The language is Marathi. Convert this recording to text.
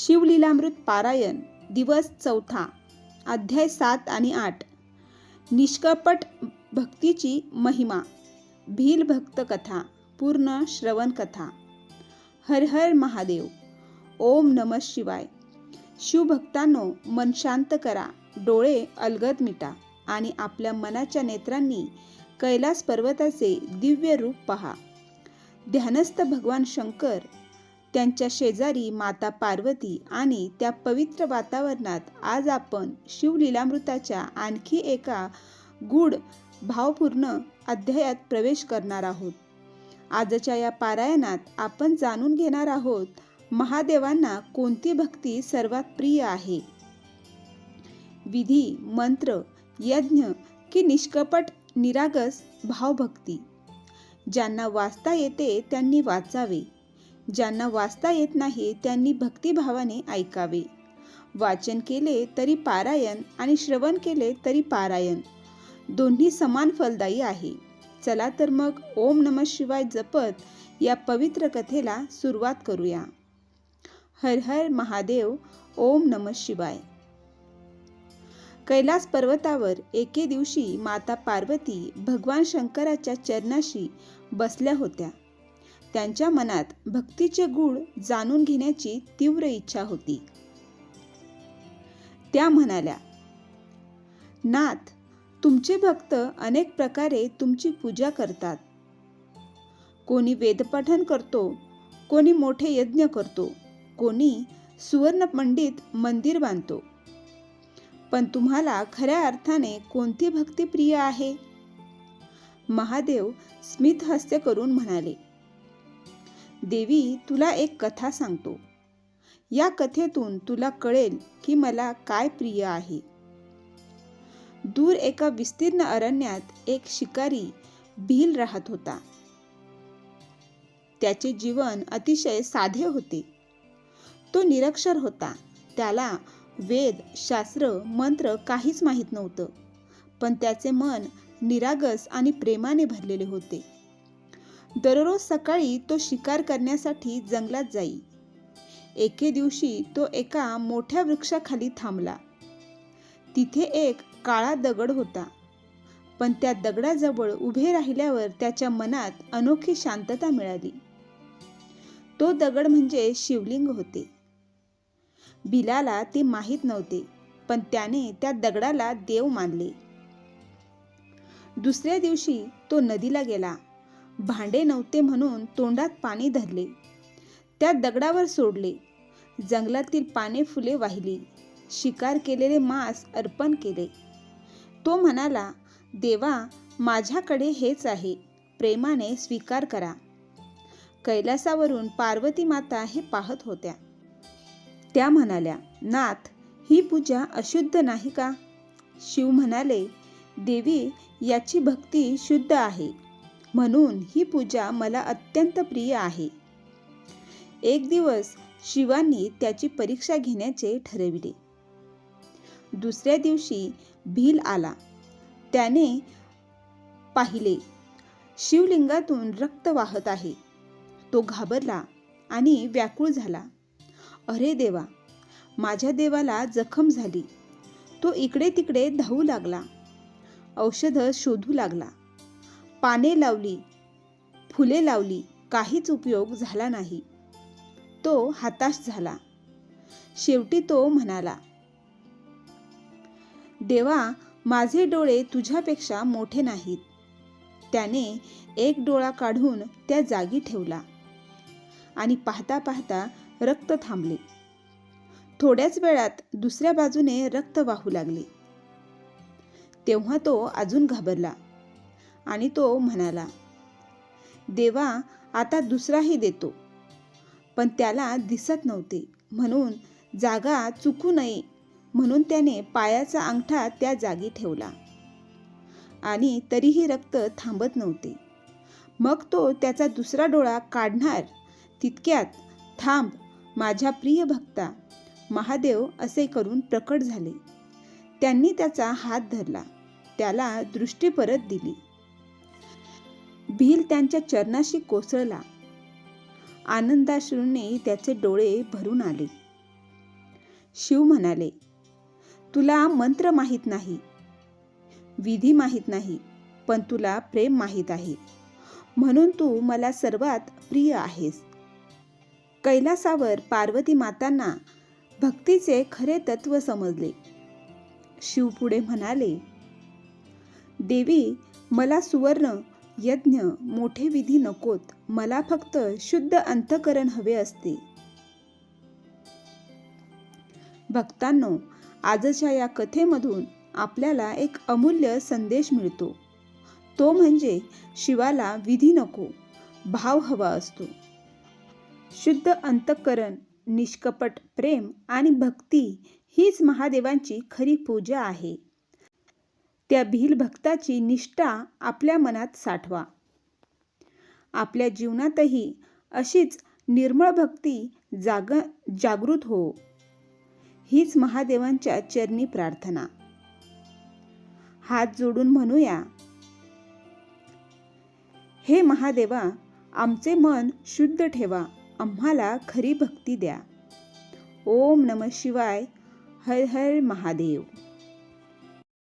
शिवलीलामृत पारायण दिवस चौथा अध्याय सात आणि आठ. निष्कपट भक्तीची महिमा भील भक्त कथा पूर्ण श्रवण कथा हर हर महादेव ओम नम शिवाय. शिवभक्तांनो मन शांत करा डोळे अलगद मिटा आणि आपल्या मनाच्या नेत्रांनी कैलास पर्वताचे दिव्य रूप पहा. ध्यानस्थ भगवान शंकर त्यांच्या शेजारी माता पार्वती आणि त्या पवित्र वातावरणात आज आपण शिवलीलामृताच्या आणखी एका गूढ भावपूर्ण अध्यायात प्रवेश करणार आहोत. आजच्या या पारायणात आपण जाणून घेणार आहोत महादेवांना कोणती भक्ती सर्वात प्रिय आहे? विधी मंत्र यज्ञ की निष्कपट निरागस भावभक्ती? ज्यांना वाचता येते त्यांनी वाचावे. ज्यांना वाचता येत नाही त्यांनी भक्तिभावाने ऐकावे. वाचन केले तरी पारायण आणि श्रवण केले तरी पारायण. दोन्ही समान फलदायी आहे. चला तर मग ओम नम शिवाय जपत या पवित्र कथेला सुरुवात करूया. हर हर महादेव ओम नम शिवाय. कैलास पर्वतावर एके दिवशी माता पार्वती भगवान शंकराच्या चरणाशी बसल्या होत्या. त्यांच्या मनात भक्तीचे गुण जाणून घेण्याची तीव्र इच्छा होती. त्या म्हणाल्या नाथ तुमचे भक्त अनेक प्रकारे तुमची पूजा करतात. कोणी वेदपठन करतो कोणी मोठे यज्ञ करतो कोणी सुवर्ण पंडित मंदिर बांधतो. पण तुम्हाला खऱ्या अर्थाने कोणती भक्ती प्रिय आहे? महादेव स्मितहास्य करून म्हणाले देवी तुला एक कथा सांगतो. या कथेतून तुला कळेल की मला काय प्रिय आहे. दूर एका विस्तीर्ण अरण्यात एक शिकारी भील राहत होता. त्याचे जीवन अतिशय साधे होते. तो निरक्षर होता. त्याला वेद शास्त्र मंत्र काहीच माहीत नव्हतं. पण त्याचे मन निरागस आणि प्रेमाने भरलेले होते. दररोज सकाळी तो शिकार करण्यासाठी जंगलात जाई. एके दिवशी तो एका मोठ्या वृक्षाखाली थांबला. तिथे एक काळा दगड होता. पण त्या दगडाजवळ उभे राहिल्यावर त्याच्या मनात अनोखी शांतता मिळाली. तो दगड म्हणजे शिवलिंग होते. बिलाला ते माहीत नव्हते पण त्याने त्या दगडाला देव मानले. दुसऱ्या दिवशी तो नदीला गेला. भांडे नव्हते म्हणून तोंडात पाणी धरले. त्या दगडावर सोडले. जंगलातील पाने फुले वाहिली. शिकार केलेले मांस अर्पण केले. तो म्हणाला देवा माझ्याकडे हेच आहे. प्रेमाने स्वीकार करा. कैलासावरून पार्वती माता हे पाहत होत्या. त्या म्हणाल्या नाथ ही पूजा अशुद्ध नाही का? शिव म्हणाले देवी याची भक्ती शुद्ध आहे. म्हणून ही पूजा मला अत्यंत प्रिय आहे. एक दिवस शिवांनी त्याची परीक्षा घेण्याचे ठरविले. दुसऱ्या दिवशी भील आला. त्याने पाहिले शिवलिंगातून रक्त वाहत आहे. तो घाबरला आणि व्याकुळ झाला. अरे देवा माझ्या देवाला जखम झाली. तो इकडे तिकडे धावू लागला. औषधं शोधू लागला. पाने लावली फुले लावली काहीच उपयोग झाला नाही. तो हताश झाला. शेवटी तो म्हणाला देवा माझे डोळे तुझ्यापेक्षा मोठे नाहीत. त्याने एक डोळा काढून त्या जागी ठेवला आणि पाहता पाहता रक्त थांबले. थोड्याच वेळात दुसऱ्या बाजूने रक्त वाहू लागले. तेव्हा तो अजून घाबरला. आणि तो म्हणाला देवा आता दुसराही देतो. पण त्याला दिसत नव्हते. म्हणून जागा चुकू नये म्हणून त्याने पायाचा अंगठा त्या जागी ठेवला. आणि तरीही रक्त थांबत नव्हते. मग तो त्याचा दुसरा डोळा काढणार तितक्यात थांब माझ्या प्रिय भक्ता महादेव असे करून प्रकट झाले. त्यांनी त्याचा हात धरला. त्याला दृष्टी परत दिली. भील त्यांच्या चरणाशी कोसळला. आनंदाश्रूने त्याचे डोळे भरून आले. शिव म्हणाले तुला मंत्र माहीत नाही विधी माहीत नाही पण तुला प्रेम माहीत आहे. म्हणून तू मला सर्वात प्रिय आहेस. कैलासावर पार्वती मातांना भक्तीचे खरे तत्व समजले. शिव पुढे म्हणाले देवी मला सुवर्ण यज्ञ मोठे विधी नकोत मला फक्त शुद्ध अंतकरण हवे असते. भक्तांनो आजच्या या कथेमधून आपल्याला एक अमूल्य संदेश मिळतो. तो म्हणजे शिवाला विधी नको भाव हवा असतो. शुद्ध अंतःकरण निष्कपट प्रेम आणि भक्ती हीच महादेवांची खरी पूजा आहे. त्या भील भक्ताची निष्ठा आपल्या मनात साठवा. आपल्या जीवनातही अशीच निर्मळ भक्ती जाग जागृत हो. हीच महादेवांच्या चरणी प्रार्थना. हात जोडून म्हणूया हे महादेवा आमचे मन शुद्ध ठेवा. आम्हाला खरी भक्ती द्या. ओम नम शिवाय. हर हर महादेव.